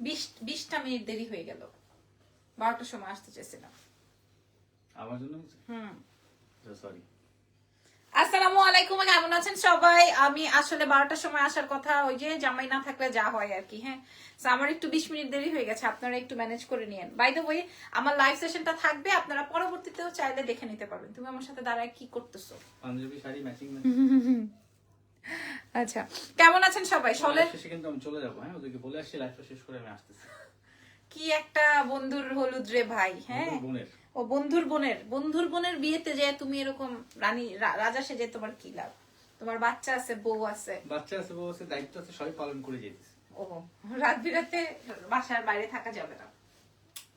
বিশ বিশটা মিনিট দেরি হয়ে গেল। বারোটার সময় আসতে চেয়েছিলাম। আমার জন্য হুম। সরি আসসালামু আলাইকুম কেমন আছেন সবাই? আমি আসলে বারোটার সময় আসার কথা ওই যে জামাই না থাকলে যা হয় আর কি হ্যাঁ? আমার একটু বিশ মিনিট দেরি হয়ে গেছে আপনারা একটু ম্যানেজ করে নিয়েন। বাই দ্য ওয়ে আমার লাইভ সেশনটা থাকবে আপনারা পরবর্তীতেও চাইলে দেখে নিতে পারবেন। তুমি আমার সাথে দাঁড়ায় কি করতেছো? পাঞ্জাবি শাড়ি ম্যাচিং আচ্ছা কেমন আছেন সবাই? সলের শেষে কিন্তু আমি চলে যাব হ্যাঁ? ওদেরকে বলে আসছি লাইফটা শেষ করে আমি আসতেছি। কি একটা বন্ধুর হলুদ রে ভাই হ্যাঁ? ও বন্ধুর বোনের বন্ধুর বোনের বিয়েতে যে তুমি এরকম রানী রাজা সেজে তোমার কি লাভ? তোমার বাচ্চা আছে বউ আছে। বাচ্চা আছে বউ আছে দায়িত্ব আছে সবাই পালন করে যেতেছে। ও রাত বিরাতে বাসার বাইরে থাকা যাবে না।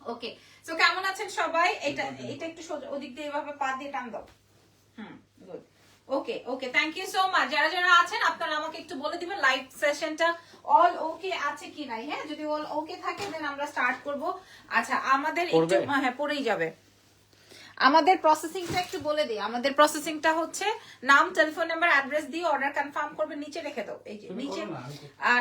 ওকে তো কেমন আছেন সবাই? এটা এটা একটু সোজা ওদিক দিয়ে এভাবে পা দিয়ে টান দাও। হুম good okay okay thank you so much যারা যারা আছেন আপনারা আমাকে একটু বলে দিবেন লাইভ সেশনটা অল ওকে আছে কি নাই। হ্যাঁ যদি অল ওকে থাকে দেন আমরা স্টার্ট করব। আচ্ছা আমাদের একটু হ্যাঁ পড়েই যাবে। আমাদের প্রসেসিংটা একটু বলে দিই। আমাদের প্রসেসিংটা হচ্ছে নাম টেলিফোন নাম্বার অ্যাড্রেস দিয়ে অর্ডার কনফার্ম করবেন নিচে রেখে দাও। এই যে নিচে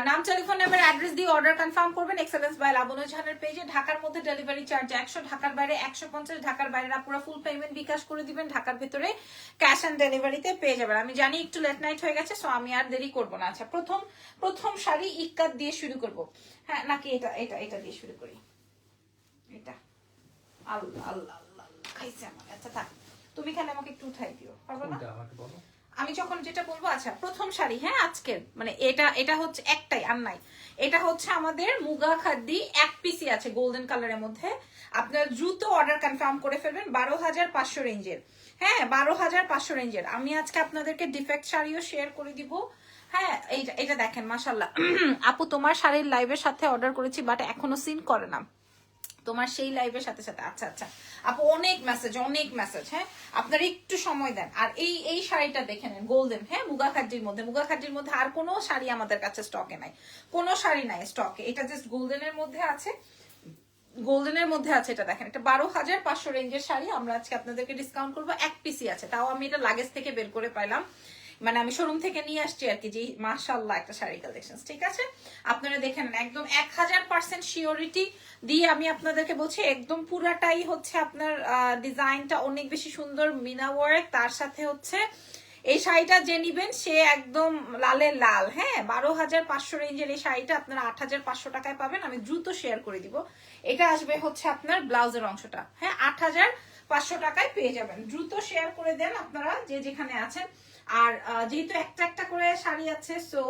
নাম টেলিফোন নাম্বার অ্যাড্রেস দিয়ে অর্ডার কনফার্ম করবেন এক্সেলেন্স বাই লাবণু জাহানের পেজে ঢাকার মধ্যে ডেলিভারি চার্জ একশো ঢাকার বাইরে একশো পঞ্চাশ ঢাকার বাইরে পুরো ফুল পেমেন্ট বিকাশ করে দিবেন ঢাকার ভিতরে ক্যাশ অন ডেলিভারিতে পেয়ে যাবেন। আমি জানি একটু লেট নাইট হয়ে গেছে সো আমি আর দেরি করব না। আচ্ছা প্রথম প্রথম শাড়ি ইক্কাত দিয়ে শুরু করব। হ্যাঁ নাকি এটা এটা এটা দিয়ে শুরু করি? এটা। আল্লাহ আল্লাহ, খাইছে আমার আচ্ছা থাক। তুমি খালি আমাকে একটু উঠাই দিও পারব না? আমাকে বলো। আমি যখন যেটা বলব আচ্ছা প্রথম শাড়ি হ্যাঁ আজকের মানে এটা এটা হচ্ছে একটাই আর নাই। এটা হচ্ছে আমাদের মুগা খাদ্দি এক পিসি আছে গোল্ডেন কালারের মধ্যে। আপনার দ্রুত অর্ডার কনফার্ম করে ফেলবেন বারো হাজার পাঁচশো রেঞ্জের। হ্যাঁ বারো হাজার পাঁচশো রেঞ্জের। আমি আজকে আপনাদেরকে ডিফেক্ট শাড়িও শেয়ার করে দিব। হ্যাঁ এইটা এটা দেখেন মাসাল্লাহ আপু তোমার শাড়ির লাইভের সাথে অর্ডার করেছি বাট এখনও সিন করে না। তোমার সেই লাইভের সাথে সাথে। আচ্ছা আচ্ছা। আপু, অনেক মেসেজ অনেক মেসেজ হ্যাঁ? আপনারা একটু সময় দেন। আর এই এই শাড়িটা দেখে নেন গোল্ডেন হ্যাঁ? মুগাখাদ্যির মধ্যে মুগাখাদ্যির মধ্যে আর কোনো শাড়ি আমাদের কাছে স্টকে নাই। কোনো শাড়ি নাই স্টকে এটা জাস্ট গোল্ডেনের মধ্যে আছে। গোল্ডেনের মধ্যে আছে এটা দেখেন। এটা বারো হাজার পাঁচশো রেঞ্জের শাড়ি। আমরা আজকে আপনাদেরকে ডিসকাউন্ট করব। এক পিসি আছে। তাও আমি এটা লাগেজ থেকে বের করে পাইলাম। মানে আমি শোরুম থেকে নিয়ে আসছি আর কি, যে মাশাল্লাহ একটা শাড়ি কালেকশন ঠিক আছে? আপনারা দেখে নেন একদম এক হাজার পার্সেন্ট শিওরিটি দিয়ে আমি আপনাদেরকে বলছি, একদম পুরাটাই হচ্ছে আপনার ডিজাইনটা অনেক বেশি সুন্দর, মিনা ওয়ার্ক তার সাথে হচ্ছে এই শাড়িটা যে নিবেন, সে একদম লালে লাল হ্যাঁ? বারো হাজার পাঁচশো রেঞ্জের এই শাড়িটা আপনারা আট হাজার পাঁচশো টাকায় পাবেন, আমি দ্রুত শেয়ার করে দিব। এটা আসবে হচ্ছে আপনার ব্লাউজের অংশটা হ্যাঁ? আট হাজার পাঁচশো টাকায় পেয়ে যাবেন। দ্রুত শেয়ার করে দেন আপনারা, যে যেখানে আছেন। আর যেহেতু একটা একটা করে শাড়ি আছে সো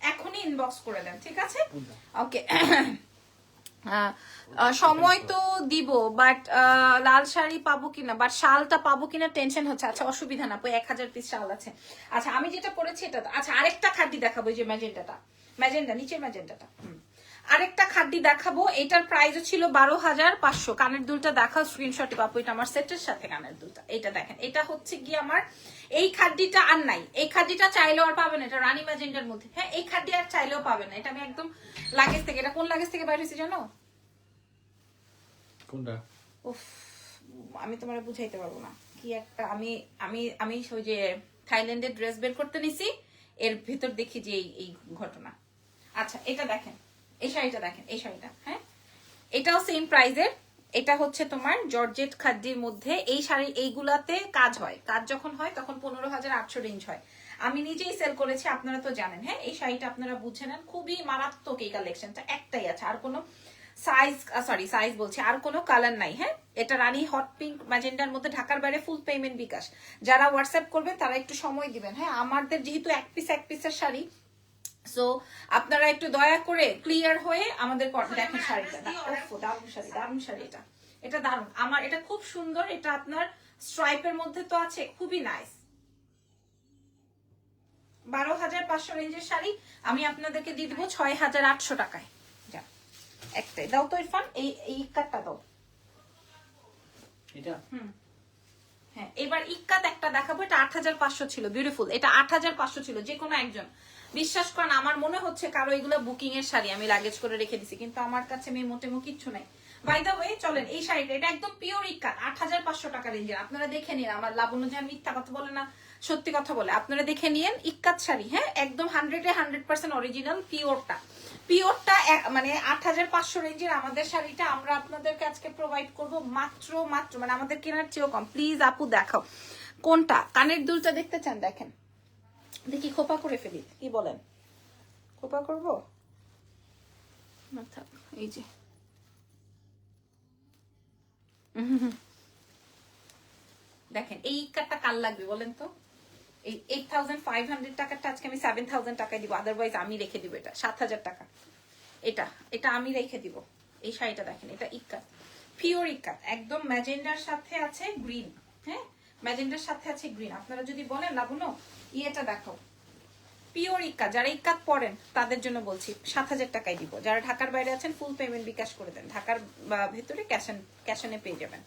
এখনই ইনবক্স করে দেন ঠিক আছে? ওকে সময় তো দিব বাট লাল শাড়ি পাবো কিনা বাট শালটা পাবো কিনা টেনশন হচ্ছে। আচ্ছা অসুবিধা না এক হাজার পিস শাল আছে। আচ্ছা আমি যেটা পরেছি এটা আচ্ছা আরেকটা খাড্ডি দেখাবো যে ম্যাজেন্টাটা। ম্যাজেন্টা নিচের ম্যাজেন্টাটা। হুম। আরেকটা খাড্ডি দেখাবো। এটার প্রাইসও ছিল বারো হাজার পাঁচশো। কানের দুলটা দেখাও স্ক্রিনশট পাবো। এটা আমার সেটের সাথে কানের দুলটা। এটা দেখেন এটা হচ্ছে গিয়ে আমার এই খাড্ডিটা আর নাই। এই খাড্ডিটা চাইলেও আর পাবেন এটা রানী ম্যাজেন্টার মধ্যে। হ্যাঁ এই খাড্ডি আর চাইলেও পাবেন এটা আমি একদম লাগেজ থেকে এটা কোন লাগেজ থেকে বাইরে হয়েছে জানো? কোনটা? উফ আমি তোমার বুঝাইতে পারব না। কি একটা আমি আমি আমি ওই যে থাইল্যান্ডের ড্রেস বের করতে নিছি। এর ভিতর দেখি যে এই ঘটনা। আচ্ছা এটা দেখেন। এই শাড়িটা দেখেন, এই শাড়িটা হ্যাঁ? এটাও সেম প্রাইজের এটা হচ্ছে তোমার জর্জেট খাদ্যের মধ্যে। এই শাড়ি, এইগুলাতে কাজ হয়। কাজ যখন হয়, তখন পনেরো হাজার আটশো রেঞ্জ হয়। আমি নিজেই সেল করেছি, আপনারা তো জানেন হ্যাঁ? এই শাড়িটা আপনারা বুঝে নেন, খুবই মারাত্মক এই কালেকশনটা একটাই আছে, আর কোনো সাইজ সরি সাইজ বলছি, আর কোনো কালার নাই হ্যাঁ? এটা রানী হট পিঙ্ক ম্যাজেন্ডার মধ্যে ঢাকার বাইরে ফুল পেমেন্ট বিকাশ। যারা হোয়াটসঅ্যাপ করবেন, তারা একটু সময় দিবেন হ্যাঁ? আমাদের যেহেতু এক পিস এক পিসের শাড়ি সো আপনারা একটু দয়া করে ক্লিয়ার হয়ে আমাদের দেখেন শাড়িটা। দারুণ শাড়ি দারুণ শাড়ি এটা। এটা দারুণ। আমার এটা খুব সুন্দর। এটা আপনার স্ট্রাইপের মধ্যে তো আছে। খুবই নাইস বারো হাজার পাঁচশো রেঞ্জের শাড়ি। আমি আপনাদেরকে দিয়ে দিব ছয় হাজার আটশো টাকায়। যা একটাই। দাও তো ইরফান এই এই কাটটা দাও। এটা? হ্যাঁ এবার ইক্কাত একটা দেখাবো। এটা আট হাজার পাঁচশো ছিল। বিউটিফুল এটা আট হাজার পাঁচশো ছিল। যে কোনো একজন। বিশ্বাস করেন, আমার মনে হচ্ছে কারও এগুলো বুকিং এর শাড়ি আমি লাগেজ করে রেখে দিছি, কিন্তু আমার কাছে মেয়ে মোটে মো কিচ্ছু নাই। বাই দা ওয়ে চলেন, এই শাড়িটা, এটা একদম পিওর ইক্কাত আট হাজার পাঁচশো টাকা রেঞ্জের, আপনারা দেখে নিন, আমার লাবণ্য জাহান মিথ্যা কথা বলে না, সত্যি কথা বলে। আপনারা দেখে নিয়েন ইক্কাত শাড়ি হ্যাঁ একদম হান্ড্রেডে হান্ড্রেড পার্সেন্ট অরিজিনাল পিওরটা পিওরটা মানে আট হাজার পাঁচশো রেঞ্জের আমাদের শাড়িটা আমরা আপনাদেরকে আজকে প্রোভাইড করব মাত্র মাত্র মানে আমাদের কেনার চেয়েও কম। প্লিজ আপু দেখাও। কোনটা? কানের দুলটা দেখতে চান, দেখেন। দেখি খোপা করে ফেলি কি বলেন? খোপা করব? না থাক এই যে। দেখেন এই কারটা কাল লাগবে বলেন তো? এই এইট থাউজেন্ড ফাইভ হান্ড্রেড টাকাটা আজকে আমি সেভেন থাউজেন্ড টাকায় দিব আদারওয়াইজ আমি রেখে দিব এটা সাত হাজার টাকা। এটা এটা আমি রেখে দিব। এই শাড়িটা দেখেন এটা ইক্কাত পিওর ইক্কাত একদম ম্যাজেন্ডার সাথে আছে গ্রিন হ্যাঁ? ম্যাজেন্ডার সাথে আছে গ্রিন আপনারা যদি বলেন লাগুনো ইয়েটা দেখো। পিওর ইক্কাত যারা ইক্কাত পড়েন, তাদের জন্য বলছি, সাত হাজার টাকায় দিব। যারা ঢাকার বাইরে আছেন ফুল পেমেন্ট বিকাশ করে দেন। ঢাকার ভেতরে ক্যাশ ক্যাশনে পেয়ে যাবেন।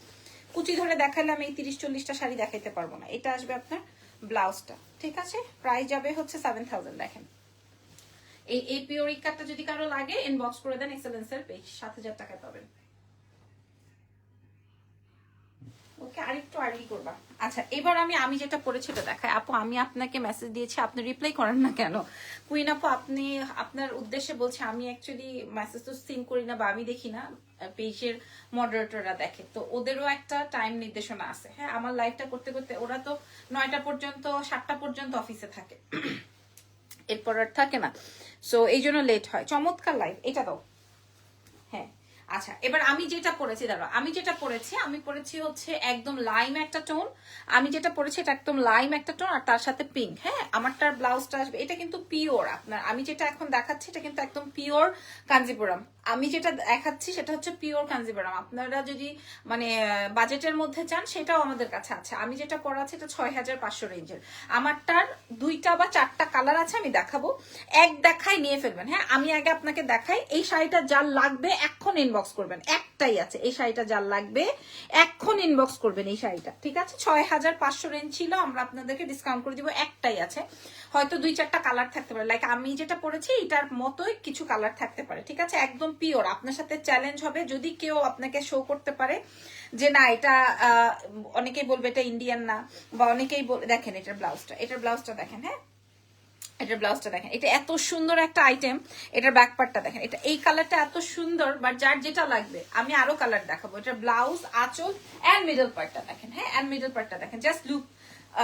কুচি ধরে দেখালে আমি এই তিরিশ চল্লিশটা শাড়ি দেখাইতে পারব না। এটা আসবে আপনার ব্লাউজটা, ঠিক আছে? প্রাইস যাবে হচ্ছে সেভেন থাউজেন্ড দেখেন। এই এই পিওর ইক্কাতটা যদি কারও লাগে ইনবক্স করে দেন এক্সেলেন্সের পেজ সাত হাজার টাকায় পাবেন। ওকে, আরেকটু আর্লি করবা। আচ্ছা এবার আমি আমি যেটা পড়েছি ওটা দেখাই। আপু, আমি আপনাকে মেসেজ দিয়েছি, আপনি রিপ্লাই করেন না কেন? কুইন আপু, আপনি, আপনার উদ্দেশ্যে বলছে, আমি অ্যাকচুয়ালি মেসেজ তো সিন করি না বা আমি দেখি না পেজের মডারেটররা দেখে। তো ওদেরও একটা টাইম নির্দেশনা আছে। হ্যাঁ আমার লাইফটা করতে করতে ওরা তো নয়টা পর্যন্ত, সাতটা পর্যন্ত অফিসে থাকে। এরপর আর থাকে না। সো এই জন্য লেট হয়। চমৎকার লাইফ এটা দাও। আচ্ছা এবার আমি যেটা পড়েছি দাঁড়ো আমি যেটা পড়েছি, আমি পড়েছি হচ্ছে একদম লাইম একটা টোন আমি যেটা পড়েছি এটা একদম লাইম একটা টোন আর তার সাথে পিঙ্ক হ্যাঁ? আমারটার ব্লাউজটা আসবে, এটা কিন্তু পিওর আপনার, আমি যেটা এখন দেখাচ্ছি এটা কিন্তু একদম পিওর কাঞ্জিপুরম আমি যেটা দেখাচ্ছি সেটা হচ্ছে পিওর কাঞ্জিপুরম আপনারা যদি মানে বাজেটের মধ্যে চান, সেটাও আমাদের কাছে আছে। আমি যেটা পড়াচ্ছি এটা ছয় হাজার পাঁচশো রেঞ্জের আমারটার দুইটা বা চারটা কালার আছে, আমি দেখাবো। এক দেখাই নিয়ে ফেলবেন হ্যাঁ? আমি আগে আপনাকে দেখাই, এই শাড়িটা যার লাগবে এখন ইনবক্স করবেন। একটাই আছে, এই শাড়িটা যার লাগবে, এখন ইনবক্স করবেন এই শাড়িটা, ঠিক আছে? ছয় হাজার পাঁচশো রেঞ্জ ছিল, আমরা আপনাদেরকে ডিসকাউন্ট করে দিব, একটাই আছে। হয়তো দুই চারটা কালার থাকতে পারে লাইক আমি যেটা পড়েছি এটার মতোই কিছু কালার থাকতে পারে, ঠিক আছে? একদম পিওর আপনার সাথে চ্যালেঞ্জ হবে, যদি কেউ আপনাকে শো করতে পারে যে না, এটা অনেকেই বলবে এটা ইন্ডিয়ান না, বা অনেকেই দেখেন এটার ব্লাউজটা এটার ব্লাউজটা দেখেন হ্যাঁ? এটার ব্লাউজটা দেখেন। এটা এত সুন্দর একটা আইটেম এটার ব্যাক পার্টটা দেখেন। এটা এই কালারটা এত সুন্দর বাট যার যেটা লাগবে, আমি আরও কালার দেখাবো। এটা ব্লাউজ, আঁচল অ্যান্ড মিডল পার্টটা দেখেন হ্যাঁ? এন্ড মিডল পার্টটা দেখেন। Just look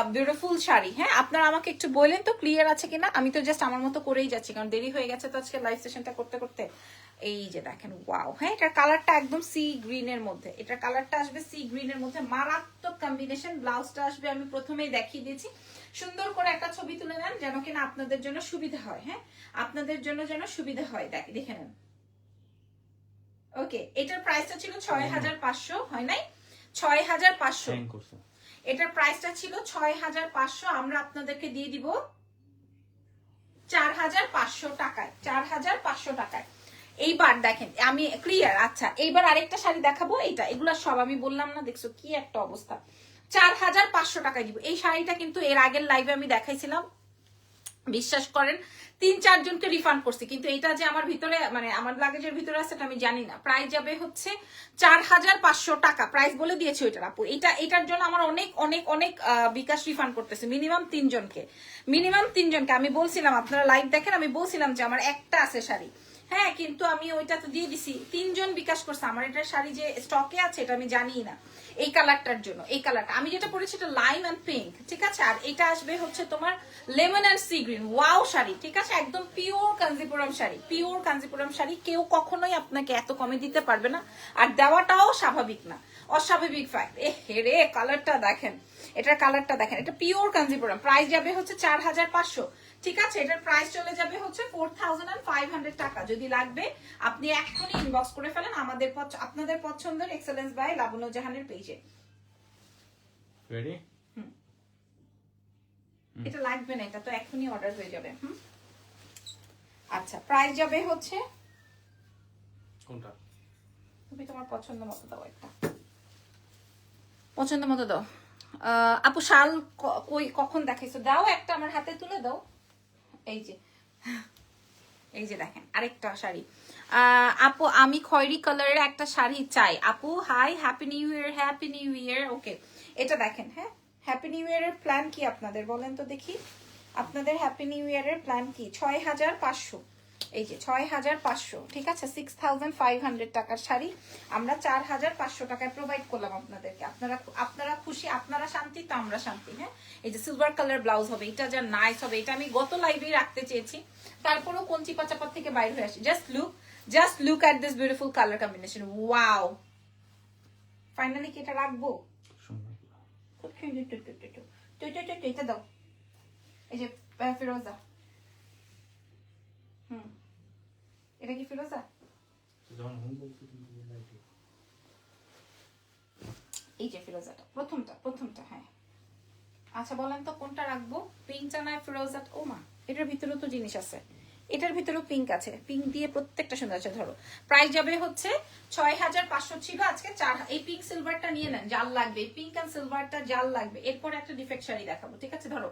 beautiful sari. হ্যাঁ আপনারা আমাকে একটু বললেন তো ক্লিয়ার আছে কিনা? আমি তো জাস্ট আমার মতো করেই যাচ্ছি, কারণ দেরি হয়ে গেছে তো আজকে লাইভ সেশনটা করতে করতে। এই যে দেখেন ওয়াও হ্যাঁ এটার কালারটা একদম সি গ্রিন এর মধ্যে। এটার কালারটা আসবে সি গ্রিন এর মধ্যে। মারাত্মক কম্বিনেশন ব্লাউজটা আসবে, আমি প্রথমেই দেখিয়ে দিয়েছি। সুন্দর করে একটা ছবি তুলে নেন, যেন কিনা আপনাদের জন্য সুবিধা হয়। হ্যাঁ আপনাদের জন্য যেন সুবিধা হয়। দেখ- নেন। ওকে এটার প্রাইসটা ছিল ছয় হাজার পাঁচশো, হয় নাই? ছয় হাজার পাঁচশো। এটার প্রাইসটা ছিল ছয় হাজার পাঁচশো, আমরা আপনাদেরকে দিয়ে দিব চার হাজার পাঁচশো টাকায় চার হাজার পাঁচশো টাকায়। এইবার দেখেন, আমি ক্লিয়ার আচ্ছা এইবার আরেকটা শাড়ি দেখাবো, এইটা, এগুলো সব আমি বললাম না, দেখছ কি একটা অবস্থা। চার হাজার পাঁচশো টাকায় দিব। এই শাড়িটা কিন্তু এর আগের লাইভে আমি দেখাইছিলাম। বিশ্বাস করেন তিন চারজনকে রিফান্ড করছি। কিন্তু এটা যে আমার ভিতরে মানে আমার লাগেজের ভিতরে আছে আমি জানি না। প্রাইস যাবে হচ্ছে চার হাজার পাঁচশো টাকা। প্রাইস বলে দিয়েছে ওইটার আপু। এটা এটার জন্য আমার অনেক অনেক অনেক বিকাশ রিফান্ড করতেছে। মিনিমাম তিনজনকে। মিনিমাম তিনজনকে। আমি বলছিলাম, আপনারা লাইভ দেখেন, আমি বলছিলাম যে আমার একটা আছে শাড়ি। হ্যাঁ কিন্তু আমি ওইটা তো দিয়ে দিছি। তিনজন বিকাশ করছে। আমার এটা শাড়ি যে স্টকে আছে, এটা আমি জানি না। এই কালারটার জন্য, এই কালারটা আমি যেটা পরেছি, এটা লাইম অ্যান্ড পিঙ্ক ঠিক আছে? আর এটা আসবে হচ্ছে তোমার lemon and sea green wow sari, ঠিক আছে? একদম পিওর কাঞ্জিপুরম শাড়ি। পিওর কাঞ্জিপুরম শাড়ি কেউ কখনোই আপনাকে এত কমে দিতে পারবে না। আর দেওয়াটাও স্বাভাবিক না। অস্বাভাবিক ফ্যাক্ট এ হেরে কালারটা দেখেন। এটার কালারটা দেখেন। এটা পিওর কাঞ্জিপুরম। প্রাইস যাবে হচ্ছে চার হাজার পাঁচশো। ঠিক আছে? এটার প্রাইস চলে যাবে হচ্ছে ফোর ফাইভ টাকা। যদি লাগবে আপনি এক্ষুনি ইনবক্স করে ফেলেন আমাদের আপনাদের পছন্দের এক্সেলেন্স বাই লাবনু জাহানের পেজে এটা লাগবে না এটা তো এখনই অর্ডার হয়ে যাবে। হুম। আচ্ছা প্রাইস যাবে হচ্ছে কোনটা? তুমি তোমার পছন্দ মতো দাও একটা। পছন্দ মতো দাও। আপু শাল কই, কখন দেখাইছো? দাও একটা আমার হাতে তুলে দাও। এই যে। এই যে দেখেন, আরেকটা শাড়ি। আপু, আমি খয়েরি কালারের একটা শাড়ি চাই। আপু, hi, happy new year, happy new year. Okay, এটা দেখেন হ্যাঁ? হ্যাপি নিউ ইয়ারের প্ল্যান কি আপনাদের? বলেন তো দেখি। আপনাদের হ্যাপি নিউ ইয়ারের প্ল্যান কি? ছয় হাজার পাঁচশো। এই যে ছয় হাজার পাঁচশো ঠিক আছে? সিক্স থাউজেন্ড ফাইভ হান্ড্রেড টাকার শাড়ি। আমরা চার হাজার পাঁচশো টাকায় প্রোভাইড করলাম আপনাদেরকে। আপনারা আপনারা খুশি আপনারা শান্তি তো আমরা শান্তি হ্যাঁ? এই যে সিলভার কালার ব্লাউজ হবে এটা যা নাইস হবে এটা আমি গত লাইভেই রাখতে চেয়েছি। তারপরেও কঞ্চি পাচাপাত থেকে বাইর হয়ে আসি। Just look just look at this beautiful colour combination wow finally কি এটা রাখব? এটা দাও। এই যে ফিরোজা হুম। এটা কি ফিরোজা যখন হুম বলতে তুমি লাইটে এই যে ফিরোজাটা প্রথমটা প্রথমটা হ্যাঁ। আচ্ছা বলেন তো কোনটা রাখব? পিঙ্ক চানায় ফিরোজাটা ও মা এটার ভিতরেও তো জিনিস আছে। এটার ভিতরেও পিঙ্ক আছে। পিঙ্ক দিয়ে প্রত্যেকটা সুন্দর আছে ধরো। প্রাইস যাবে হচ্ছে ছয় হাজার পাঁচশো ছিল আজকে চার এই পিঙ্ক সিলভারটা নিয়ে নেন জাল লাগবে। পিঙ্ক অ্যান্ড সিলভারটা জাল লাগবে। এরপর একটা ডিফেক্ট শাড়ি দেখাবো ঠিক আছে? ধরো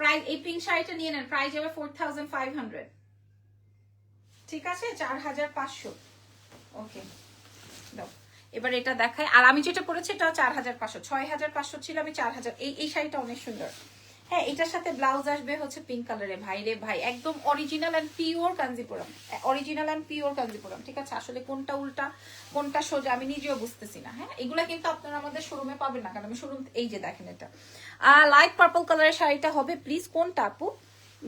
প্রাইস এই পিঙ্ক শাড়িটা নিয়ে নেন প্রাইস যাবে ফোর থাউজেন্ড ফাইভ হান্ড্রেড ঠিক আছে? চার হাজার পাঁচশো। ওকে এবার এটা দেখায় আর আমি যেটা পরেছি এটা চার হাজার পাঁচশো। ছয় হাজার পাঁচশো ছিল, আমি চার হাজার এই এই শাড়িটা অনেক সুন্দর। হ্যাঁ এটার সাথে ব্লাউজ আসবে হচ্ছে পিঙ্ক কালারে ভাই রে ভাই, একদম original and pure Kanjeepuram. Original and pure Kanjeepuram, ঠিক আছে? আসলে কোনটা উল্টা, কোনটা সোজা, আমি নিজেও বুঝতেছি না হ্যাঁ? এগুলা কিন্তু আপনারা আমাদের শোরুমে পাবেন না, কারণ আমি শোরুম এই যে দেখেন এটা। লাইট পার্পল কালারের শাড়িটা হবে। প্লিজ কোনটা আপু?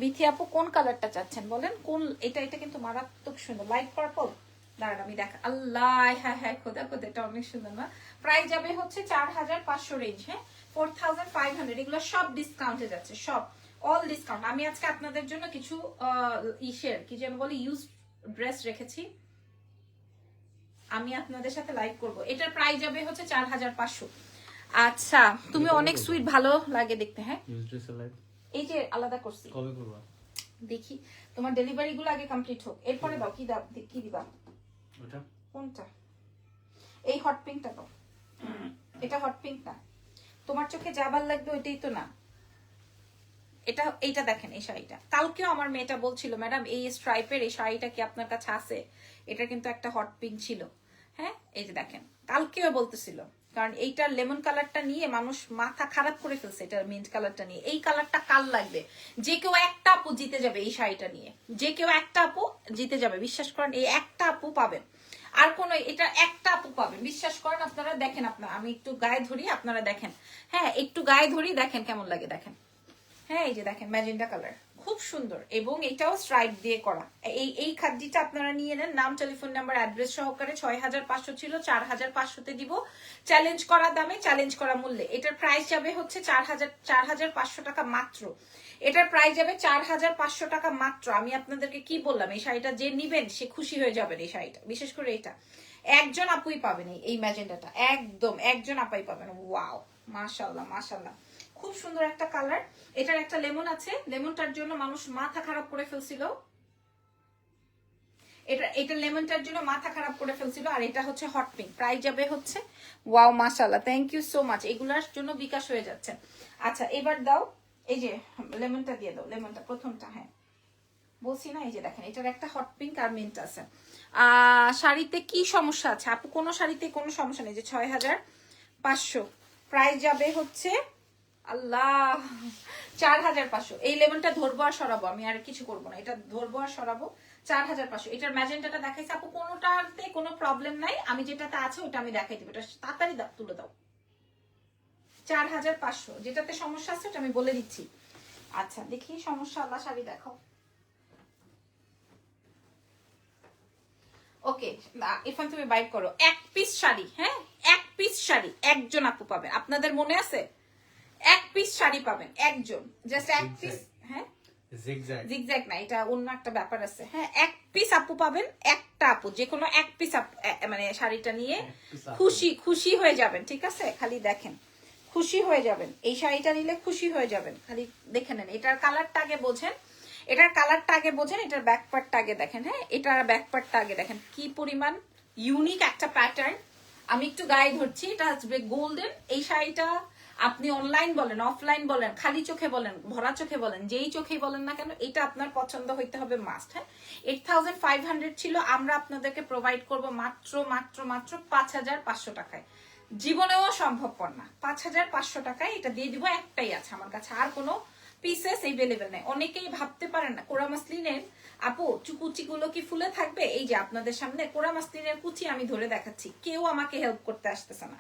বিথি আপু কোন কালারটা চাচ্ছেন বলেন? কোন এটা এটা কিন্তু মারাত্মক সুন্দর। লাইট পার্পল দাঁড়ান আমি দেখ আল্লাহ হ্যাঁ হ্যাঁ খোদা খোদা এটা অনেক সুন্দর না? প্রাইস যাবে হচ্ছে চার হাজার পাঁচশো রেঞ্জ হ্যাঁ? ফোর থাউজেন্ড ফাইভ হান্ড্রেড এগুলো সব ডিসকাউন্টে যাচ্ছে সব। অল ডিসকাউন্ট আমি আজকে আপনাদের জন্য কিছু ইসের কি যেন বলি ইউজ ড্রেস রেখেছি। আমি আপনাদের সাথে লাইভ করব। এটার প্রাইস যাবে হচ্ছে চার হাজার পাঁচশো। আচ্ছা তুমি অনেক সুইট ভালো লাগে দেখতে হ্যাঁ? এই যে আলাদা করছি। কবে করবা? দেখি। তোমার ডেলিভারি গুলো আগে কমপ্লিট হোক। এরপরে দাও কি দাও কি দিবা? ওটা? কোনটা? এই হট পিঙ্কটা দাও। এটা হট পিঙ্ক না। তোমার চোখে যা ভালো লাগবে ওইটাই তো না। এটা এইটা দেখেন এই শাড়িটা। কালকেও আমার মেয়েটা বলছিল ম্যাডাম এই স্ট্রাইপের এই শাড়িটা কি আপনার কাছে আছে? এটা কিন্তু একটা হট পিঙ্ক ছিল। হ্যাঁ? এই যে দেখেন। কালকেও বলতেছিল। কারণ এইটার লেমন কালারটা নিয়ে মানুষ মাথা খারাপ করে ফেলছে, এটার মিন্ট কালারটা নিয়ে। এই কালারটা কাল লাগবে। যে কেউ একটা আপু জিতে যাবে এই শাড়িটা নিয়ে। যে কেউ একটা আপু জিতে যাবে। বিশ্বাস করেন, এই একটা আপু পাবেন। আর কোন, এটা একটা আপু পাবেন। বিশ্বাস করেন, আপনারা দেখেন, আপনারা, আমি একটু গায়ে ধরি, আপনারা দেখেন। হ্যাঁ একটু গায়ে ধরি, দেখেন কেমন লাগে, দেখেন। হ্যাঁ এই যে দেখেন ম্যাজেন্ডা কালার। খুব সুন্দর এবং এটাও স্ট্রাইপ দিয়ে করা। এই এই খাদ্যটা আপনারা নিয়ে নেন। নাম টেলিফোন নাম্বার অ্যাড্রেস সহকারে ছয় হাজার পাঁচশো ছিল চার হাজার পাঁচশোতে দিব। চ্যালেঞ্জ করা দামে চ্যালেঞ্জ করা মূল্যে। এটার প্রাইস যাবে হচ্ছে চার হাজার চার হাজার পাঁচশো টাকা মাত্র। এটার প্রাইস যাবে চার হাজার পাঁচশো টাকা মাত্র। আমি আপনাদেরকে কি বললাম, এই শাড়িটা যে নিবেন, সে খুশি হয়ে যাবেন এই শাড়িটা। বিশেষ করে এটা। একজন আপুই পাবেন এই- ম্যাজেন্ডাটা একদম, একজন আপাই পাবেন। ওয়াও! মাশাল্লাহ মাশাল্লাহ খুব সুন্দর একটা কালার। এটার একটা লেমন আছে। লেমনটার জন্য মানুষ মাথা খারাপ করে ফেলছিল। এটা এটা লেমনটার জন্য মাথা খারাপ করে ফেলছিল, আর এটা হচ্ছে হট পিঙ্ক প্রাইস যাবে হচ্ছে ওয়াও মাশাল্লাহ থ্যাংক ইউ সো মাচ এগুলার জন্য বিকাশ হয়ে যাচ্ছে। আচ্ছা এবার দাও, এই যে, লেমনটা দিয়ে দাও, লেমনটা প্রথমটা হ্যাঁ। বলছি না, এই যে দেখেন, এটার একটা হট পিঙ্ক আর মিন্ট আছে। শাড়িতে কি সমস্যা আছে? আপু, কোনো শাড়িতে কোনো সমস্যা নেই যে ছয় হাজার পাঁচশো। প্রাইস যাবে হচ্ছে আল্লাহ, চার হাজার পাঁচশো। এই লেমনটা ধরবো আর সরাবো, আমি আর কিছু করব না। এটা ধরবো আর সরাবো, চার হাজার পাঁচশো। এটার ম্যাজেন্টাটা দেখাইছে, আপু, কোনোটাতে কোনো প্রবলেম নাই, আমি যেটাতে আছে ওটা আমি দেখাই দেবো। এটা তাড়াতাড়ি তুলে দাও। চার হাজার পাঁচশো। যেটাতে সমস্যা আছে ওটা আমি বলে দিচ্ছি। আচ্ছা দেখি সমস্যা, আল্লাহ শাড়ি দেখাও। ওকে ইরফান, তুমি বাইর করো। এক পিস শাড়ি হ্যাঁ? এক পিস শাড়ি, একজন আপু পাবেন। আপনাদের মনে আছে? এক পিস শাড়ি পাবেন একজন। জাস্ট এক পিস হ্যাঁ? জিগজ্যাগ না এটা অন্য একটা ব্যাপার আছে। হ্যাঁ এক পিস আপু পাবেন একটা আপু যে কোনো এক পিস মানে শাড়িটা নিয়ে। খুশি খুশি হয়ে যাবেন ঠিক আছে? খালি দেখেন খুশি হয়ে যাবেন। এই শাড়িটা নিলে খুশি হয়ে যাবেন খালি দেখে নেন। এটার কালারটা আগে বোঝেন এটার কালারটা আগে বোঝেন এটার ব্যাক পার্টটা আগে দেখেন হ্যাঁ? এটার ব্যাক পার্টটা আগে দেখেন কি পরিমাণ ইউনিক একটা প্যাটার্ন আমি একটু গায়ে ধরছি এটা আসবে গোল্ডেন এই শাড়িটা আপনি অনলাইন বলেন অফলাইন বলেন, খালি চোখে বলেন, ভরা চোখে বলেন, যেই চোখেই বলেন না কেন, এটা আপনার পছন্দ হইতে হবে মাস্ট হ্যাঁ? এইট ছিল, আমরা আপনাদেরকে প্রোভাইড করব মাত্র মাত্র মাত্র পাঁচ হাজার পাঁচশো টাকায়। জীবনেও সম্ভবপর না, পাঁচ হাজার পাঁচশো টাকায় এটা দিয়ে দিব, একটাই আছে আমার কাছে, আর কোনো পিসেস এভেলেবেল নেই। অনেকেই ভাবতে পারেন না, কোরা মাসলিনের, আপু কুচি গুলো কি ফুলে থাকবে? এই যে আপনাদের সামনে কোরা মাসলিনের কুচি আমি ধরে দেখাচ্ছি, কেউ আমাকে হেল্প করতে আসতেছে না।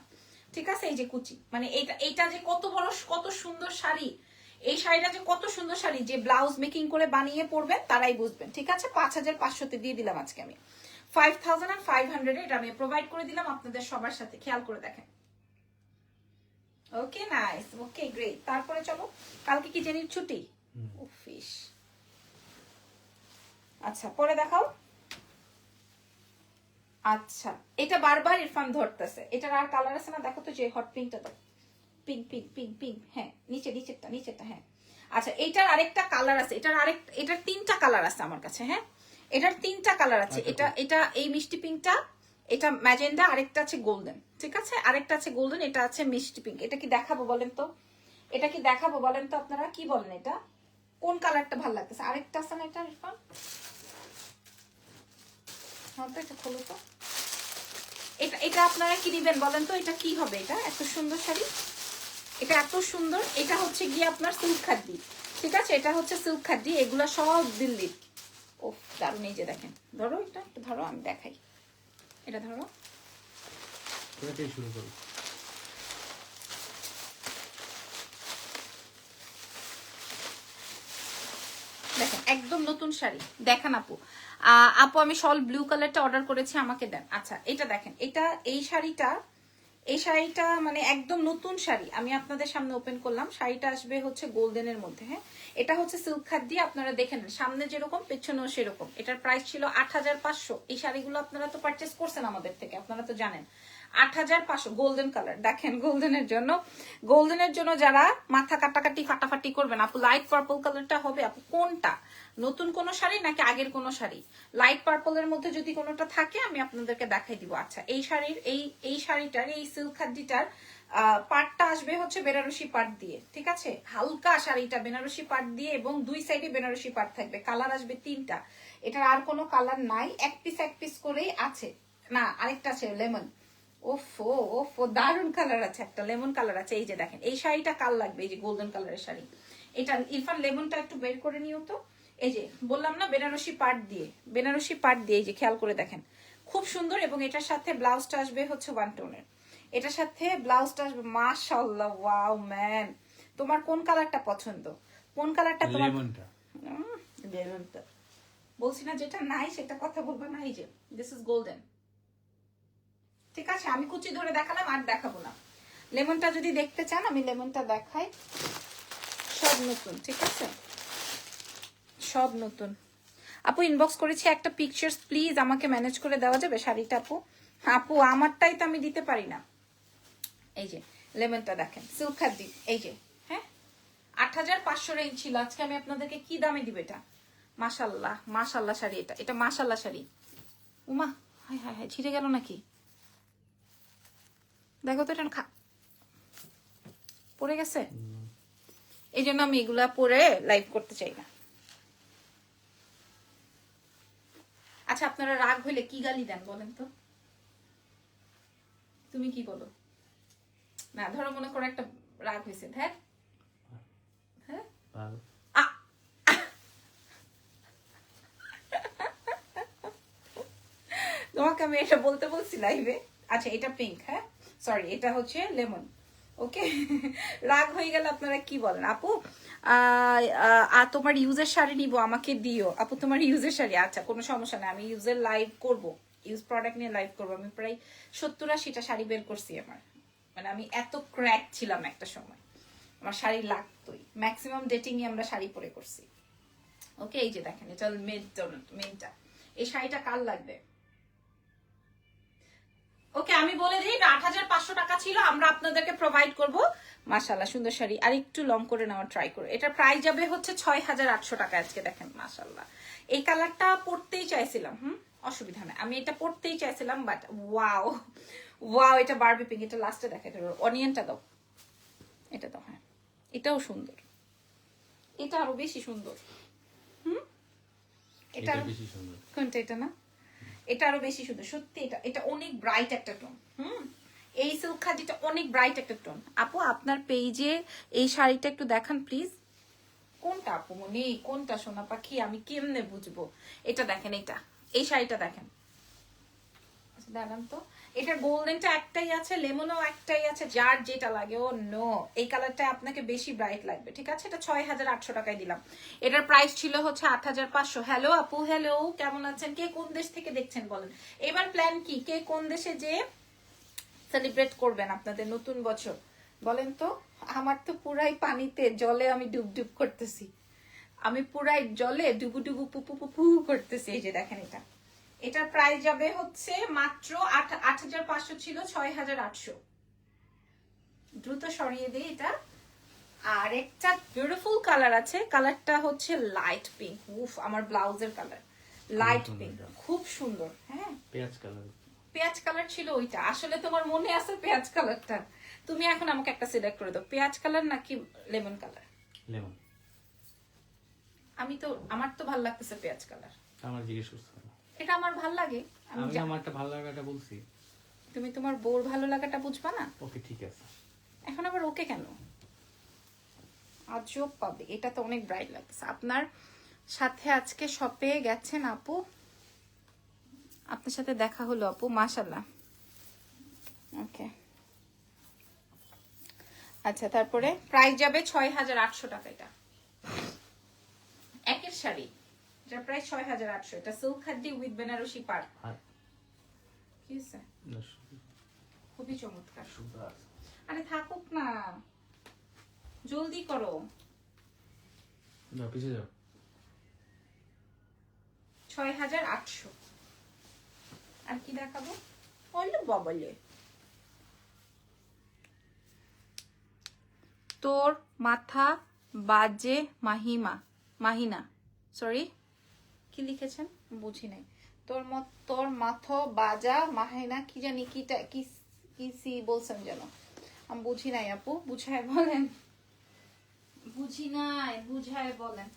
ঠিক আছে? এই যে কুচি। মানে এটা এটা যে কত বড় কত সুন্দর শাড়ি। এই শাড়িটা যে কত সুন্দর শাড়ি যে ব্লাউজ মেকিং করে বানিয়ে পরবেন তারাই বুঝবেন। ঠিক আছে? পাঁচ হাজার পাঁচশোতে দিয়ে দিলাম আজকে আমি। Five thousand and five hundred এটা আমি প্রোভাইড করে দিলাম আপনাদের সবার সাথে। খেয়াল করে দেখেন। ওকে নাইস ওকে গ্রেট তারপরে চলো কালকে কি জেনির ছুটি? আচ্ছা পরে দেখাও। আচ্ছা এটা বারবার ইরফান ধরতেছে। এটার আর কালার আছে না? দেখো তো যে হট পিঙ্কটা দাও পিঙ্ক পিঙ্ক পিঙ্ক পিঙ্ক হ্যাঁ নিচে নিচেরটা নিচেরটা হ্যাঁ। আচ্ছা এটার আরেকটা কালার আছে। এটার আরেক এটার তিনটা কালার আছে আমার কাছে হ্যাঁ। এটার তিনটা কালার আছে। আচ্ছা, এটা এটা এই মিষ্টি পিঙ্কটা এটা ম্যাজেন্ডা আরেকটা আছে গোল্ডেন ঠিক আছে? আরেকটা আছে গোল্ডেন এটা আছে মিষ্টি পিঙ্ক এটা কি দেখাবো বলেন তো? এটা কি দেখাবো বলেন তো আপনারা? কি বলেন এটা? কোন কালারটা ভালো লাগতেছে? আরেকটা আছে না এটা ইরফান? হ্যাঁ তো এটা খোলো তো। এটা এটা আপনারা কি দিবেন বলেন তো? এটা কি হবে এটা? এত সুন্দর শাড়ি। এটা এত সুন্দর। এটা হচ্ছে গিয়ে আপনার সিল্ক খাদ্দি ঠিক আছে? এটা হচ্ছে সিল্ক খাদ্দি এগুলা সব দিল্লির। ও দারুণ। এই যে দেখেন। ধরো এটা ধরো, আমি দেখাই। এটা ধরো। শুরু করো। দেখেন, একদম নতুন শাড়ি। দেখান আপু। আপু, আমি শল ব্লু কালারটা অর্ডার করেছি, আমাকে দেন। আচ্ছা এটা দেখেন, এটা এই শাড়িটা এই শাড়িটা মানে একদম নতুন শাড়ি। আমি আপনাদের সামনে ওপেন করলাম। শাড়িটা আসবে হচ্ছে গোল্ডেনের মধ্যে হ্যাঁ? এটা হচ্ছে সিল্ক খাদ দিয়ে আপনারা দেখে নেন। সামনে যেরকম, পেছনেও সেরকম। এটার প্রাইস ছিল আট হাজার পাঁচশো। এই শাড়িগুলো আপনারা তো পারচেস করছেন আমাদের থেকে, আপনারা তো জানেন। আট হাজার পাঁচশো গোল্ডেন কালার দেখেন গোল্ডেনের জন্য। গোল্ডেনের জন্য যারা মাথা কাটাকাটি, ফাটাফাটি করবেন, আপু লাইট পার্পল কালারটা হবে, আপু, কোনটা? নতুন কোন শাড়ি নাকি আগের কোন শাড়ি? লাইট পার্পলের মধ্যে যদি কোনোটা থাকে, আমি আপনাদেরকে দেখাই দিব। আচ্ছা এই শাড়ির, এই এই শাড়িটার, এই সিল্ক খাদ্যিটার পাটটা আসবে হচ্ছে বেনারসি পাট দিয়ে, ঠিক আছে? হালকা শাড়িটা বেনারসি পাট দিয়ে এবং দুই সাইডে বেনারসি পাট থাকবে। কালার আসবে তিনটা। এটার আর কোনো কালার নাই। এক পিস এক পিস করেই আছে। না, আরেকটা আছে লেমন ওফো ওফো দারুণ কালার আছে একটা লেমন কালার আছে এই যে দেখেন এই শাড়িটা কাল লাগবে? এই যে গোল্ডেন কালারের শাড়ি। এটা ইরফান লেমনটা একটু বের করে নিও তো। এই যে বললাম না বেনারসি পাট দিয়ে বেনারসি পাট দিয়ে এই যে খেয়াল করে দেখেন। খুব সুন্দর এবং এটার সাথে ব্লাউজটা আসবে হচ্ছে ওয়ান টোনের এটার সাথে ব্লাউজটা আসবে মাশাআল্লাহ ওয়াও ম্যান তোমার কোন কালারটা পছন্দ? কোন কালারটা তোমার লেমনটা লেমনটা বলছি না যেটা নাই সেটা কথা বলবা না এই যে দিস ইজ গোল্ডেন ঠিক আছে, আমি কুচি ধরে দেখালাম, আর দেখাবো না। লেমনটা যদি দেখতে চান, আমি লেমনটা দেখাই। সব নতুন, ঠিক আছে? সব নতুন। আপু ইনবক্স করেছি একটা পিকচার্স প্লিজ আমাকে ম্যানেজ করে দেওয়া যাবে শাড়িটা, আপু? আপু, আমারটাই তো আমি দিতে পারি না। এই যে, লেমনটা দেখেন সিল্ক খাদ্দি এই যে হ্যাঁ? আট হাজার পাঁচশো রেঞ্জ ছিল, আজকে আমি আপনাদেরকে কি দামে দিব এটা? মাশাল্লাহ মাশাল্লাহ শাড়ি এটা এটা মাশাল্লাহ sari. Uma hi hi hi ছিঁড়ে গেল নাকি? দেখো তো এটা খা। পড়ে গেছে? এই জন্য আমি এগুলা পরে লাইভ করতে চাই না। আচ্ছা আপনারা রাগ হইলে কি গালি দেন বলেন তো? তুমি কি বলো? না ধরো মনে করো একটা রাগ হয়েছে হ্যাঁ হ্যাঁ তোমাকে আমি এটা বলতে বলছি লাইভে আচ্ছা এটা পিঙ্ক হ্যাঁ? সরি এটা হচ্ছে লেমন। ওকে রাগ হয়ে গেলে আপনারা কি বলেন? আপু আহ, তোমার ইউজের শাড়ি নিব আমাকে দিও। আপু তোমার ইউজের শাড়ি আচ্ছা কোনো সমস্যা নেই আমি ইউজের লাইভ করব। ইউজ প্রোডাক্ট নিয়ে লাইভ করব। আমি প্রায় সত্তর আশিটা শাড়ি বের করছি আমার। মানে আমি এত ক্র্যাক ছিলাম একটা সময়। আমার শাড়ি লাগতোই। ম্যাক্সিমাম ডেটিং এ আমরা শাড়ি পরে করছি। ওকে এই যে দেখেন এটা মেনটা এই শাড়িটা কার লাগবে? ওকে আমি বলে দিই আট হাজার পাঁচশো টাকা ছিল আমরা আপনাদেরকে প্রোভাইড করব। মাশাল্লাহ সুন্দর শাড়ি। আর একটু লং করে নেওয়ার ট্রাই করো। এটা প্রাইস যাবে হচ্ছে ছয় হাজার আটশো টাকা আজকে দেখেন মাশাল্লাহ এই কালারটা পরতেই চাইছিলাম হুম? অসুবিধা নেই। আমি এটা পরতেই চাইছিলাম বাট ওয়াও ওয়াও এটা বারবি পিঙ্ক এটা লাস্টে দেখা এটা অনিয়নটা দাও। এটা দাও হ্যাঁ। এটাও সুন্দর। এটা আরও বেশি সুন্দর। হুম? এটা এটা বেশি সুন্দর। কোনটা এটা না? এটা আরও বেশি সুন্দর। সত্যি এটা এটা অনেক ব্রাইট একটা টোন হুম? এই সিল্ক খাদিটা অনেক ব্রাইট একটা টোন আপু, আপনার পেজে এই শাড়িটা একটু দেখান প্লিজ কোনটা আপু মনে? কোনটা সোনা পাখি? আমি কেমনে বুঝব? এটা দেখেন, এটা। এই শাড়িটা দেখেন। দাঁড়ান তো। এটার গোল্ডেনটা একটাই আছে, লেমনও একটাই আছে, যার যেটা লাগে। ও নো এই কালারটা আপনাকে বেশি ব্রাইট লাগবে, ঠিক আছে? এটা ছয় হাজার আটশো টাকায় দিলাম। এটার প্রাইস ছিল হচ্ছে আট হাজার পাঁচশো। হ্যালো আপু হ্যালো কেমন আছেন? কে কোন দেশ থেকে দেখছেন, বলেন? এবার প্ল্যান কি? কে কোন দেশে যে সেলিব্রেট করবেন আপনাদের নতুন বছর? বলেন তো, আমার তো পুরাই পানিতে, জলে আমি ডুব ডুব করতেছি। আমি পুরাই জলে ডুবু ডুবু পুপু পুপু করতেছি, এই যে দেখেন এটা। এটার প্রাইস যাবে হচ্ছে মাত্র আট আট হাজার পাঁচশো ছিল ছয় হাজার আটশো। দ্রুত সরিয়ে দিই এটা। আর একটা বিউটিফুল কালার আছে কালারটা হচ্ছে লাইট পিঙ্ক উফ আমার ব্লাউজের কালার লাইট পিঙ্ক খুব সুন্দর হ্যাঁ। পেঁয়াজ কালার পেঁয়াজ কালার ছিল ওইটা। আসলে তোমার মনে আছে পেঁয়াজ কালারটা তুমি এখন আমাকে একটা সিলেক্ট করে দাও। পেঁয়াজ কালার নাকি লেমন কালার লেমন আমি তো আমার তো ভালো লাগতেছে পেঁয়াজ কালার আমার জিজ্ঞেস করছে। এটা আমার ভালো লাগে। আমি আমি আমারটা ভালো লাগাটা বলছি। তুমি তোমার বোর ভালো লাগাটা বুঝবা না? ওকে ঠিক আছে। এখন আবার ওকে কেন? আজব পাবে। এটা তো অনেক ব্রাইট লাগছে। আপনার সাথে আজকে শপে গেছেন আপু? আপনার সাথে দেখা হলো আপু মাশাল্লাহ ওকে। আচ্ছা তারপরে? প্রাইস যাবে ছয় হাজার আটশো টাকা এটা। একের শাড়ি। এটার প্রাইস ছয় হাজার আটশো। এটা সিল্ক খাদ্দি উইথ বেনারসি পার। আর কি না, সু- খুবই চমৎকার। আরে থাকুক না। জলদি করো। পিছিয়ে যাও। ছয় হাজার আটশো। আর কি দেখাবো? বলল ববলে। তোর মাথা বাজে মাহিমা মাহিনা। সরি কি লিখেছেন? বুঝি নাই। তোর মত তোর মাথ বাজা মাহিনা কি জানি কিটা কি কি সি বলছেন যেন। আমি বুঝি নাই আপু। বুঝায় বলেন। বুঝি নাই বুঝায় বলেন।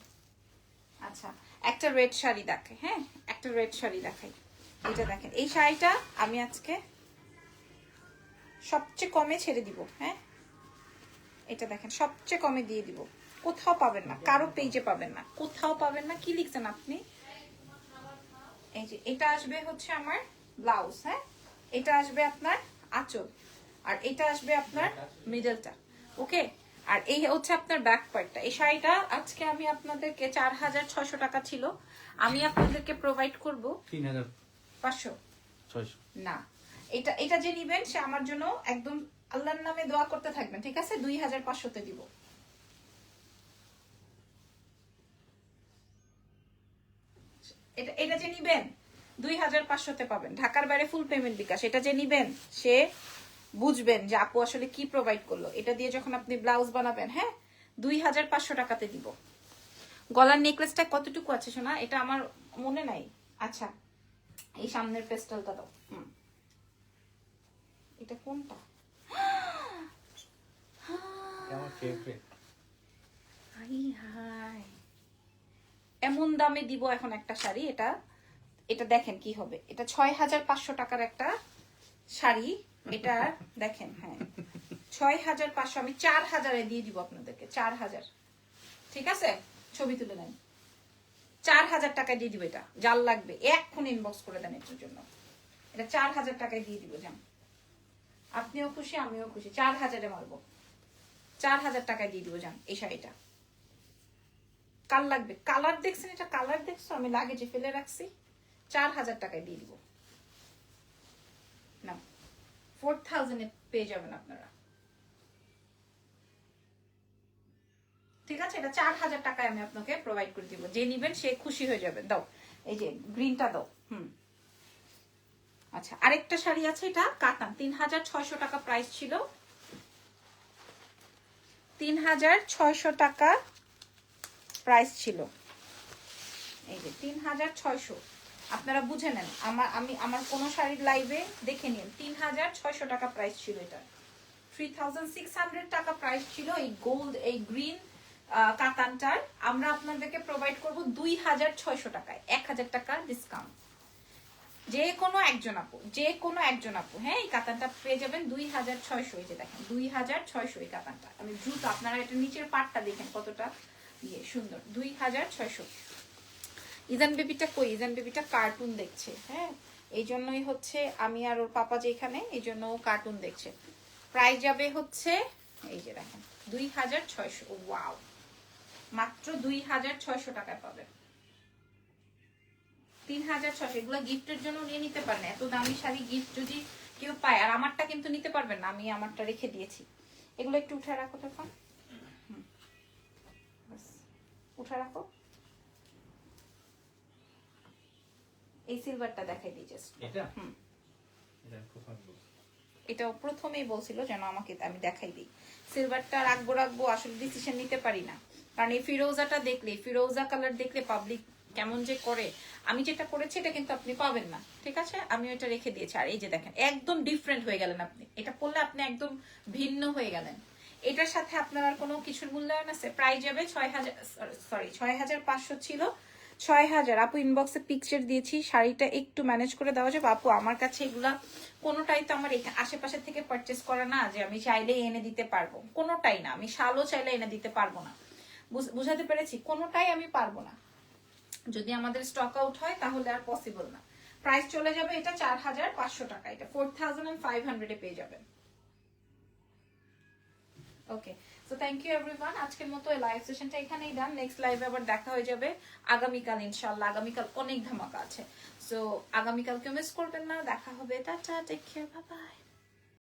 আচ্ছা একটা রেড শাড়ি দেখে হ্যাঁ? একটা রেড শাড়ি দেখাই। এটা দেখেন। এই শাড়িটা আমি আজকে সবচেয়ে কমে ছেড়ে দিব হ্যাঁ? এটা দেখেন সবচেয়ে কমে দিয়ে দিব। কোথাও পাবেন না কারও পেজে পাবেন না। কোথাও পাবেন না কি লিখছেন আপনি? এই যে এটা আসবে হচ্ছে আমার ব্লাউজ হ্যাঁ? এটা আসবে আপনার আঁচল আর এটা আসবে আপনার মিডলটা ওকে আর এই হচ্ছে আপনার ব্যাক পার্টটা এই শাড়িটা আজকে আমি আপনাদেরকে চার হাজার ছশো টাকা ছিল। আমি আপনাদেরকে প্রোভাইড করব তিন হাজার পাঁচশো। না এটা এটা যে নিবেন সে আমার জন্য একদম আল্লাহর নামে দোয়া করতে থাকবেন ঠিক আছে? দুই হাজার পাঁচশোতে দিব। এটা এটা যে নিবেন দুই হাজার পাঁচশোতে পাবেন। ঢাকার বাইরে ফুল পেমেন্ট বিকাশ। এটা যে নিবেন সে বুঝবেন যে আপু আসলে কি প্রোভাইড করল। এটা দিয়ে যখন আপনি ব্লাউজ বানাবেন হ্যাঁ দুই হাজার পাঁচশো টাকাতে দিব। গলার নেকলেসটা কতটুকু আছে শোনা এটা আমার মনে নাই। আচ্ছা এই সামনের পেস্টালটা দাও। এটা কোনটা? আমার ফেভারিট হাই হাই। এমন দামে দিব এখন একটা শাড়ি, এটা এটা দেখেন কি হবে। এটা ছয় হাজার পাঁচশো টাকার একটা শাড়ি, এটা দেখেন হ্যাঁ। ছয় হাজার পাঁচশো, আমি চার হাজারে দিয়ে দিব আপনাদেরকে চার হাজার ঠিক আছে? ছবি তুলে নেন। চার হাজার টাকায় দিয়ে দিব এটা, জাল লাগবে। এক্ষুন ইনবক্স করে দেন এটার জন্য। এটা চার হাজার টাকায় দিয়ে দিব যান আপনিও খুশি, আমিও খুশি। চার হাজারে মারবো। চার হাজার টাকায় দিয়ে দিব যান এই শাড়িটা। কাল লাগবে। কালার দেখছেন এটা? কালার দেখছ? আমি লাগেজে ফেলে রাখছি। চার হাজার টাকায় দিয়ে দিব। না ফোর থাউজেন্ডে পেয়ে যাবেন আপনারা। ঠিক আছে? এটা চার হাজার টাকায় আমি আপনাকে প্রোভাইড করে দিব। যে নিবেন সে খুশি হয়ে যাবেন। দাও। এই যে গ্রিনটা দাও। হুম। আচ্ছা আরেকটা শাড়ি আছে এটা? কাতান। তিন হাজার ছয়শো টাকা প্রাইস ছিল। তিন হাজার ছয়শো টাকা প্রাইস ছিল। এই যে তিন হাজার ছয়শো। আপনারা বুঝে নেন, আমার, আমি, আমার কোনো শাড়ির লাইভে দেখে নিন, তিন হাজার ছয়শো টাকা প্রাইস ছিল এটা। থ্রি থাউজেন্ড সিক্স হান্ড্রেড টাকা প্রাইস ছিল এই গোল্ড এই গ্রিন কাতানটার। আমরা আপনাদেরকে প্রোভাইড করব দুই হাজার ছয়শো টাকায়, এক হাজার টাকা ডিসকাউন্ট যে কোনো একজন আপু, যে কোনো একজন আপু হ্যাঁ এই কাতানটা পেয়ে যাবেন দুই হাজার ছয়শো, এই যে দেখেন, দুই হাজার ছয়শো এই কাতানটা। আমি দ্রুত আপনারা এটা নিচের পাটটা দেখেন কতটা ইয়ে সুন্দর। দুই হাজার ছয়শো। ইজান বেবিটা কই? ইজান বেবিটা কার্টুন দেখছে হ্যাঁ? এই জন্যই হচ্ছে আমি আর ওর পাপা যেখানে এই জন্য ও কার্টুন দেখছে। প্রাইস যাবে হচ্ছে, এই যে দেখেন, দুই হাজার ছয়শো। ওয়াও মাত্র দুই হাজার ছয়শো টাকায় পাবে। তিন হাজার ছশো এগুলো গিফটের জন্য নিয়ে নিতে পারেন। এত দামি শাড়ি গিফট যদি কেউ পায়, আর আমারটা কিন্তু নিতে পারবেন না, আমি আমারটা রেখে দিয়েছি। এগুলো একটু উঠে রাখো তখন। উঠে রাখো। এই সিলভারটা দেখাই দিই জাস্ট এটা? হুম। এটা প্রথমেই বলছিল যেন আমাকে আমি দেখাই দিই। সিলভারটা রাখব রাখব আসলে ডিসিশন নিতে পারি না। কারণ এই ফিরোজাটা দেখলে ফিরোজা কালার দেখলে পাবলিক কেমন যে করে। আমি যেটা করেছি এটা কিন্তু আপনি পাবেন না। ঠিক আছে? আমি ওটা রেখে দিয়েছি। আর এই যে দেখেন একদম ডিফারেন্ট হয়ে গেলেন আপনি। এটা পড়লে আপনি একদম ভিন্ন হয়ে গেলেন। এটার সাথে আপনার আর কোনো কিছুর মূল্যায়ন আছে? প্রাইস যাবে ছয় হাজার সরি ছয় হাজার পাঁচশো ছিল। ছয় হাজার। আপু ইনবক্সে পিকচার দিয়েছি, শাড়িটা একটু ম্যানেজ করে দেওয়া যাবে। আপু, আমার কাছে এগুলা কোনোটাই তো আমার আশেপাশে থেকে পারচেস করা না যে আমি চাইলে এনে দিতে পারব। কোনোটাই না। আমি শালও চাইলে এনে দিতে পারব না। বুঝ- বুঝাতে পেরেছি? কোনোটাই আমি পারব না। যদি আমাদের স্টক আউট হয়, তাহলে আর পসিবল না। প্রাইস চলে যাবে এটা চার হাজার পাঁচশো টাকা। এটা ফোর থাউজেন্ড অ্যান্ড ফাইভ হান্ড্রেডে পেয়ে যাবেন। Okay so thank you everyone আজকের মতো লাইভ সেশনটা এখানেই ডান নেক্সট লাইভে আবার দেখা হয়ে যাবে। আগামীকাল ইনশাল্লাহ আগামীকাল অনেক ধামাকা আছে। সো আগামীকালকে মিস করবেন না। দেখা হবে। Tata take care bye